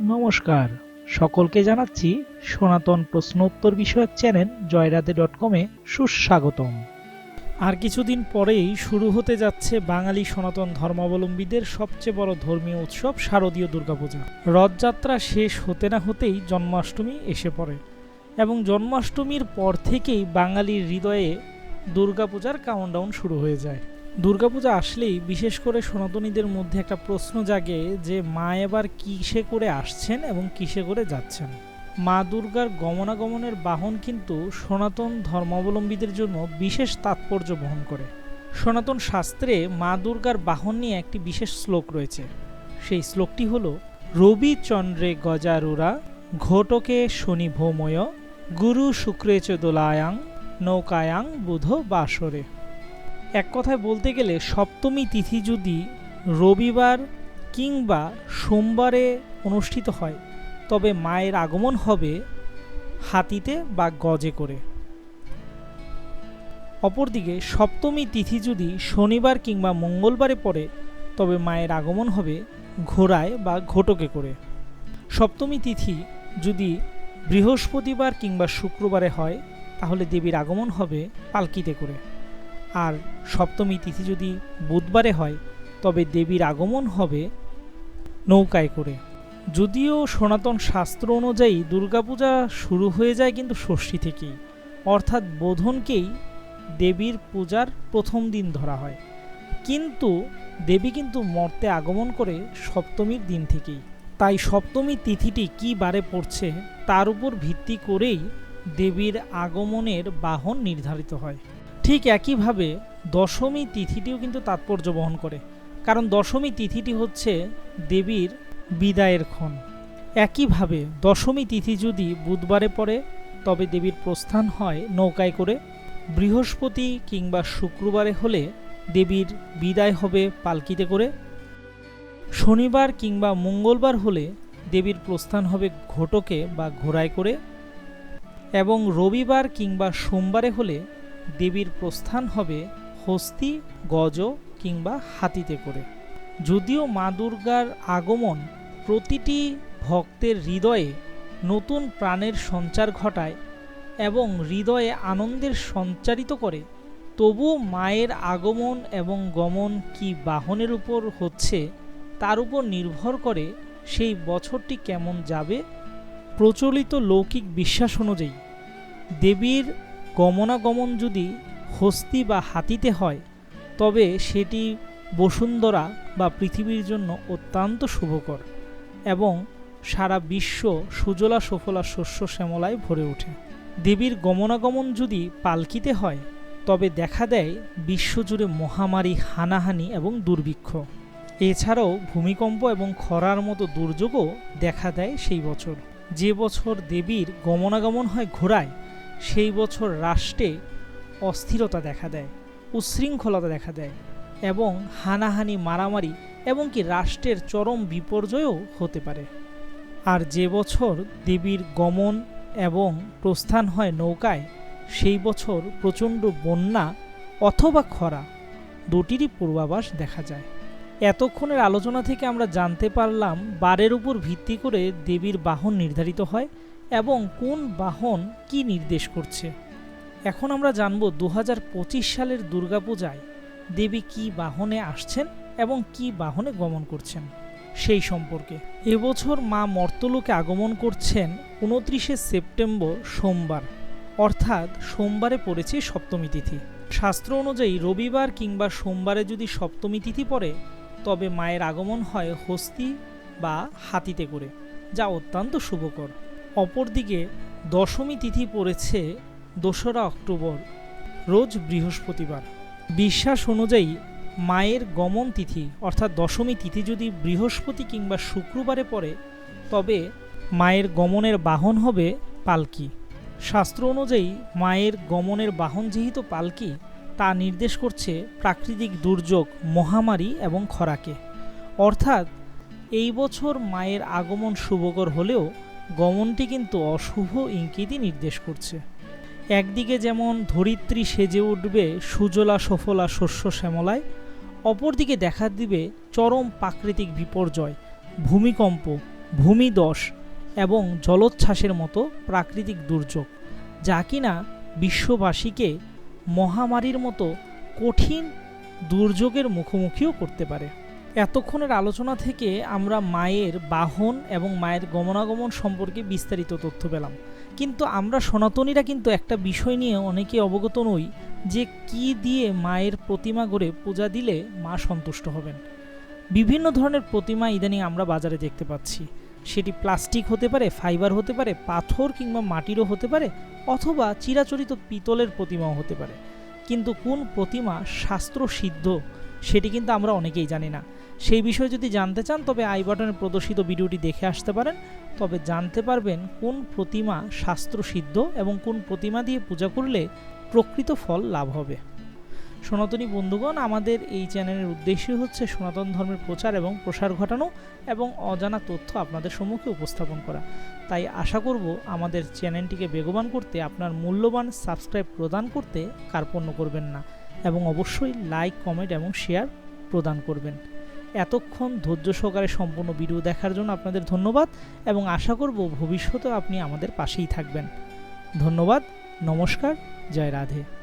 নমস্কার। সকলকে জানাচ্ছি সনাতন প্রশ্নোত্তর বিষয়ক চ্যানেল জয়রাধে ডট কমে সুস্বাগতম। আর কিছুদিন পরেই শুরু হতে যাচ্ছে বাঙালি সনাতন ধর্মাবলম্বীদের সবচেয়ে বড় ধর্মীয় উৎসব শারদীয় দুর্গাপূজা। রথযাত্রা শেষ হতে না হতেই জন্মাষ্টমী এসে পড়ে এবং জন্মাষ্টমীর পর থেকেই বাঙালির হৃদয়ে দুর্গাপূজার কাউন্টডাউন শুরু হয়ে যায়। দুর্গাপূজা আসলেই বিশেষ করে সনাতনীদের মধ্যে একটা প্রশ্ন জাগে যে মা এবার কিসে করে আসছেন এবং কিসে করে যাচ্ছেন? মা দুর্গার গমনাগমনের বাহন কিন্তু সনাতন ধর্মাবলম্বীদের জন্য বিশেষ তাৎপর্য বহন করে। সনাতন শাস্ত্রে মা দুর্গার বাহন নিয়ে একটি বিশেষ শ্লোক রয়েছে। সেই শ্লোকটি হল, রবি চন্দ্রে গজারুরা, ঘটকে শনি ভৌময়, গুরু শুক্রে চ দোলায়াং নৌকায়াং বুধ বাসরে। এক কথায় বলতে গেলে সপ্তমী তিথি যদি রবিবার কিংবা সোমবারে অনুষ্ঠিত হয়, তবে মায়ের আগমন হবে হাতিতে বা গজে করে। অপরদিকে সপ্তমী তিথি যদি শনিবার কিংবা মঙ্গলবারে পড়ে, তবে মায়ের আগমন হবে ঘোড়ায় বা ঘটকে করে। সপ্তমী তিথি যদি বৃহস্পতিবার কিংবা শুক্রবারে হয়, তাহলে দেবীর আগমন হবে পালকিতে করে। আর সপ্তমী তিথি যদি বুধবারে হয়, তবে দেবীর আগমন হবে নৌকায় করে। যদিও সনাতন শাস্ত্র অনুযায়ী দুর্গাপূজা শুরু হয়ে যায় কিন্তু ষষ্ঠী থেকেই। অর্থাৎ বোধনকেই দেবীর পূজার প্রথম দিন ধরা হয়। কিন্তু দেবী কিন্তু মর্তে আগমন করে সপ্তমীর দিন থেকেই। তাই সপ্তমী তিথিটি কী বারে পড়ছে, তার উপর ভিত্তি করেই দেবীর আগমনের বাহন নির্ধারিত হয়। ঠিক একইভাবে দশমী তিথিটিও কিন্তু তাৎপর্য বহন করে। কারণ দশমী তিথিটি হচ্ছে দেবীর বিদায়ের ক্ষণ। একইভাবে দশমী তিথি যদি বুধবারে পড়ে, তবে দেবীর প্রস্থান হয় নৌকায় করে। বৃহস্পতি কিংবা শুক্রবারে হলে দেবীর বিদায় হবে পালকিতে করে। শনিবার কিংবা মঙ্গলবার হলে দেবীর প্রস্থান হবে ঘটকে বা ঘোড়ায় করে। এবং রবিবার কিংবা সোমবারে হলে দেবীর প্রস্থান হবে হস্তি, গজ কিংবা হাতিতে করে। যদিও মা দুর্গার আগমন প্রতিটি ভক্তের হৃদয়ে নতুন প্রাণের সঞ্চার ঘটায় এবং হৃদয়ে আনন্দের সঞ্চারিত করে, তবুও মায়ের আগমন এবং গমন কি বাহনের উপর হচ্ছে তার উপর নির্ভর করে সেই বছরটি কেমন যাবে, প্রচলিত লৌকিক বিশ্বাস অনুযায়ী। দেবীর গমনাগমন যদি হস্তি বা হাতিতে হয়, তবে সেটি বসুন্ধরা বা পৃথিবীর জন্য অত্যন্ত শুভকর এবং সারা বিশ্ব সুজলা সুফলা শস্য শ্যামলায় ভরে ওঠে। দেবীর গমনাগমন যদি পালকিতে হয়, তবে দেখা দেয় বিশ্বজুড়ে মহামারী, হানাহানি এবং দুর্ভিক্ষ। এছাড়াও ভূমিকম্প এবং খরার মতো দুর্যোগও দেখা দেয় সেই বছর। যে বছর দেবীর গমনাগমন হয় ঘোড়ায় সেই বছর রাষ্ট্রে অস্থিরতা দেখা দেয় উচ্ছৃঙ্খলতা দেখা দেয় এবং হানাহানি, মারামারি এবং কি রাষ্ট্রের চরম বিপর্যয়ও হতে পারে। আর যে বছর দেবীর গমন এবং প্রস্থান হয় নৌকায়, সেই বছর প্রচণ্ড বন্যা অথবা খরা দুটিরই পূর্বাভাস দেখা যায়। এতক্ষণের আলোচনা থেকে আমরা জানতে পারলাম বারের উপর ভিত্তি করে দেবীর বাহন নির্ধারিত হয় এবং কোন বাহন কি নির্দেশ করছে? এখন আমরা জানব দু হাজার পঁচিশ সালের দুর্গাপূজায় দেবী কি বাহনে আসছেন এবং কি বাহনে গমন করছেন সেই সম্পর্কে। এবছর মা মর্তলোকে আগমন করছেন উনত্রিশে সেপ্টেম্বর সোমবার, অর্থাৎ সোমবারে পড়েছে সপ্তমী তিথি। শাস্ত্র অনুযায়ী রবিবার কিংবা সোমবারে যদি সপ্তমী তিথি পড়ে, তবে মায়ের আগমন হয় হস্তি বা হাতিতে করে, যা অত্যন্ত শুভকর। অপরদিকে দশমী তিথি পড়েছে দোসরা অক্টোবর, রোজ বৃহস্পতিবার। বিশ্বাস অনুযায়ী মায়ের গমন তিথি, অর্থাৎ দশমী তিথি যদি বৃহস্পতি কিংবা শুক্রবারে পড়ে, তবে মায়ের গমনের বাহন হবে পালকি। শাস্ত্র অনুযায়ী মায়ের গমনের বাহন যেহেতু পালকি, তা নির্দেশ করছে প্রাকৃতিক দুর্যোগ, মহামারী এবং খরাকে। অর্থাৎ এই বছর মায়ের আগমন শুভকর হলেও গমনটি কিন্তু অশুভ ইঙ্কিতই নির্দেশ করছে। একদিকে যেমন ধরিত্রী সেজে উঠবে সুজলা সফলা শস্য শ্যামলায়, অপরদিকে দেখা দিবে চরম প্রাকৃতিক বিপর্যয়, ভূমিকম্প, ভূমিদশ এবং জলোচ্ছ্বাসের মতো প্রাকৃতিক দুর্যোগ, যা কিনা বিশ্ববাসীকে মহামারীর মতো কঠিন দুর্যোগের মুখোমুখিও করতে পারে। এতক্ষণের আলোচনা থেকে আমরা মায়ের বাহন এবং মায়ের গমনাগমন সম্পর্কে বিস্তারিত তথ্য পেলাম। কিন্তু আমরা সনাতনীরা কিন্তু একটা বিষয় নিয়ে অনেকে অবগত নই যে কি দিয়ে মায়ের প্রতিমা গড়ে পূজা দিলে মা সন্তুষ্ট হবেন। বিভিন্ন ধরনের প্রতিমা ইদানিং আমরা বাজারে দেখতে পাচ্ছি। সেটি প্লাস্টিক হতে পারে, ফাইবার হতে পারে, পাথর কিংবা মাটিরও হতে পারে অথবা চিরাচরিত পিতলের প্রতিমাও হতে পারে। কিন্তু কোন প্রতিমা শাস্ত্র সিদ্ধ সেটি কিন্তু আমরা অনেকেই জানি না। সেই বিষয়ে যদি জানতে চান, তবে আই বাটনে প্রদর্শিত ভিডিওটি দেখে আসতে পারেন। তবে জানতে পারবেন কোন প্রতিমা শাস্ত্র সিদ্ধ এবং কোন প্রতিমা দিয়ে পূজা করলে প্রকৃত ফল লাভ হবে। সনাতনী বন্ধুগণ, আমাদের এই চ্যানেলের উদ্দেশ্য হচ্ছে সনাতন ধর্মের প্রচার এবং প্রসার ঘটানো এবং অজানা তথ্য আপনাদের সম্মুখে উপস্থাপন করা। তাই আশা করব আমাদের চ্যানেলটিকে বেগবান করতে, আপনার মূল্যবান সাবস্ক্রাইব প্রদান করতে কার্পণ্য করবেন না এবং অবশ্যই লাইক, কমেন্ট এবং শেয়ার প্রদান করবেন। এতক্ষণ ধৈর্য সহকারে সম্পূর্ণ ভিডিও দেখার জন্য আপনাদের ধন্যবাদ এবং আশা করব ভবিষ্যতেও আপনি আমাদের পাশেই থাকবেন। ধন্যবাদ, নমস্কার, জয় রাধে।